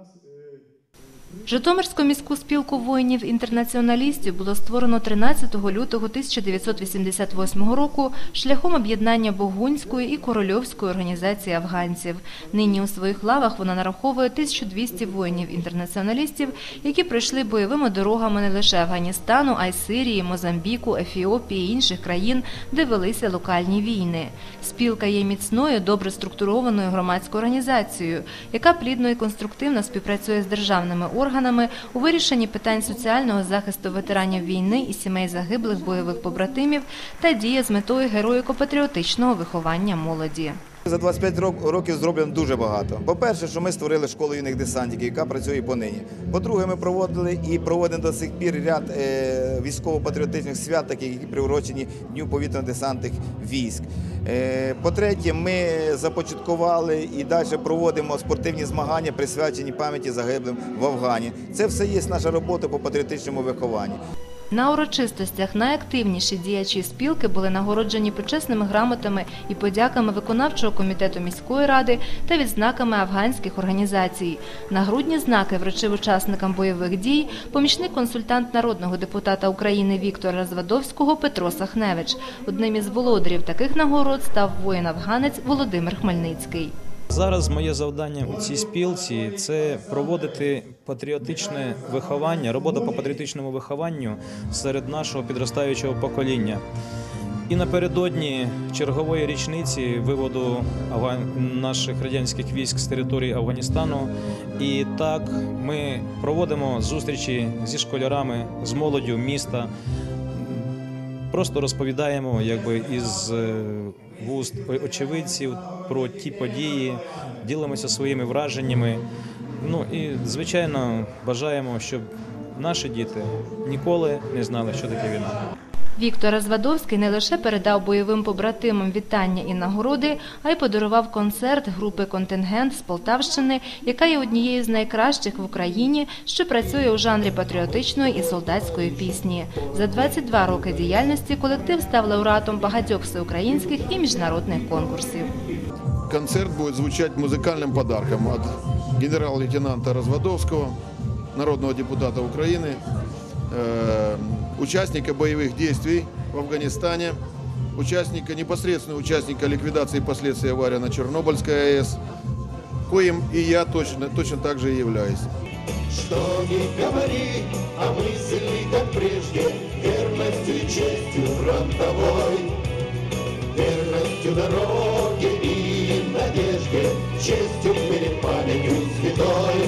нас Житомирську міську спілку воїнів-інтернаціоналістів було створено 13 лютого 1988 року шляхом об'єднання Богунської і Корольовської організації афганців. Нині у своїх лавах вона нараховує 1200 воїнів-інтернаціоналістів, які пройшли бойовими дорогами не лише Афганістану, а й Сирії, Мозамбіку, Ефіопії інших країн, де велися локальні війни. Спілка є міцною, добре структурованою громадською організацією, яка плідно і конструктивно співпрацює з державними органами у вирішенні питань соціального захисту ветеранів війни і сімей загиблих бойових побратимів та діє з метою героїко-патріотичного виховання молоді. За 25 рок- років зроблено дуже багато. По-перше, що ми створили школу юних десантників, яка працює понині. По-друге, ми проводили і проводимо до сих пір ряд е, військово-патріотичних свят, таких, які приурочені Дню повітряно-десантних військ. Е, по-третє, ми започаткували і далі проводимо спортивні змагання, присвячені пам'яті загиблим в Афгані. Це все є наша робота по патріотичному вихованню. На урочистостях найактивніші діячі спілки були нагороджені почесними грамотами і подяками виконавчого комітету міської ради та відзнаками афганських організацій. Нагрудні знаки вручив учасникам бойових дій помічник консультант народного депутата України Віктора Розвадовського Петро Сахневич. Одним із володарів таких нагород став воїн-афганець Володимир Хмельницький. Зараз моє завдання у цій спілці це проводити патріотичне виховання, робота по патріотичному вихованню серед нашого підростаючого покоління. І напередодні чергової річниці виводу наших радянських військ з території Афганістану. І так ми проводимо зустрічі зі школярами, з молоддю міста. Просто розповідаємо якби із е, вуст очевидців про ті події, ділимося своїми враженнями. Ну і звичайно бажаємо, щоб наші діти ніколи не знали, що таке війна. Віктор Розвадовський не лише передав бойовим побратимам вітання і нагороди, а й подарував концерт групи Контингент з Полтавщини, яка є однією з найкращих в Україні, що працює у жанрі патріотичної і солдатської пісні. За 22 роки діяльності колектив став лауреатом багатьох всеукраїнських і міжнародних конкурсів. Концерт будет звучать музыкальным подарком от генерал-лейтенанта Разводовского, народного депутата Украины, Э, участника боевых действий в Афганистане, участника, непосредственного участника ликвидации последствий аварии на Чернобыльской АЭС, коим и я точно, точно так же и являюсь. Что не говори, а мысли, как прежде, верностью и честью фронтовой, верностью дороге и надежде, честью перед памятью святой.